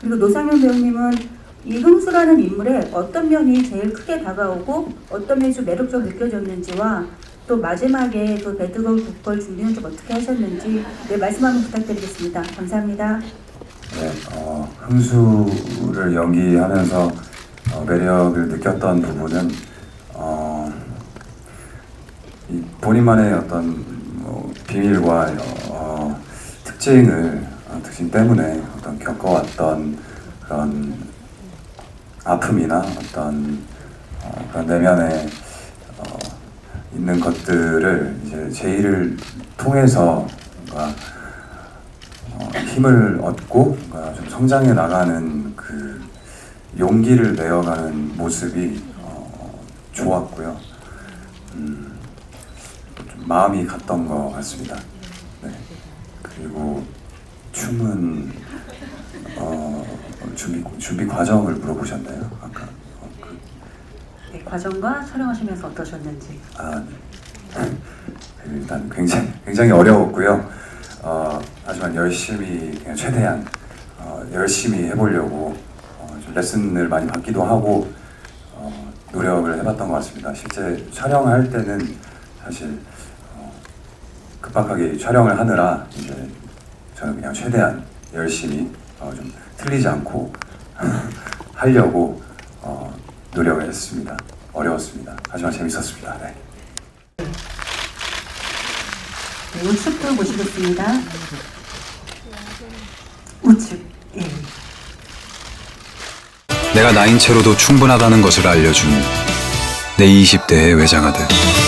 그리고 노상현 배우님은 이금수라는 인물의 어떤 면이 제일 크게 다가오고 어떤 면이 좀 매력적으로 느껴졌는지와 또 마지막에 그 배드걸 국걸 준비는 좀 어떻게 하셨는지 네, 말씀 한번 부탁드리겠습니다. 감사합니다. 네, 어, 흥수를 연기하면서 어, 매력을 느꼈던 부분은 어, 이 본인만의 어떤 뭐 비밀과 어, 특징을 어, 특징 때문에 어떤 겪어왔던 그런 아픔이나 어떤 어, 그런 내면에 어, 있는 것들을 이제 제의를 통해서 뭔가 어, 힘을 얻고 뭔가 좀 성장해 나가는 그 용기를 내어가는 모습이 어, 좋았고요. 음, 좀 마음이 갔던 것 같습니다. 네. 그리고 춤은 어, 준비 준비 과정을 물어보셨나요? 아까 어, 그, 네, 과정과 촬영하시면서 어떠셨는지. 아, 네. 일단 굉장히 굉장히 어려웠고요. 어, 하지만 열심히 그냥 최대한 어, 열심히 해보려고 어, 좀 레슨을 많이 받기도 하고 어, 노력을 해봤던 것 같습니다. 실제 촬영할 때는 사실 어, 급박하게 촬영을 하느라 이제 저는 그냥 최대한 열심히 어, 좀 틀리지 않고 하려고 어, 노력을 했습니다. 어려웠습니다. 하지만 재밌었습니다. 네. 네, 우측도 보시겠습니다. 우측. 예. 내가 나인 채로도 충분하다는 것을 알려준 내 20대의 외장하들.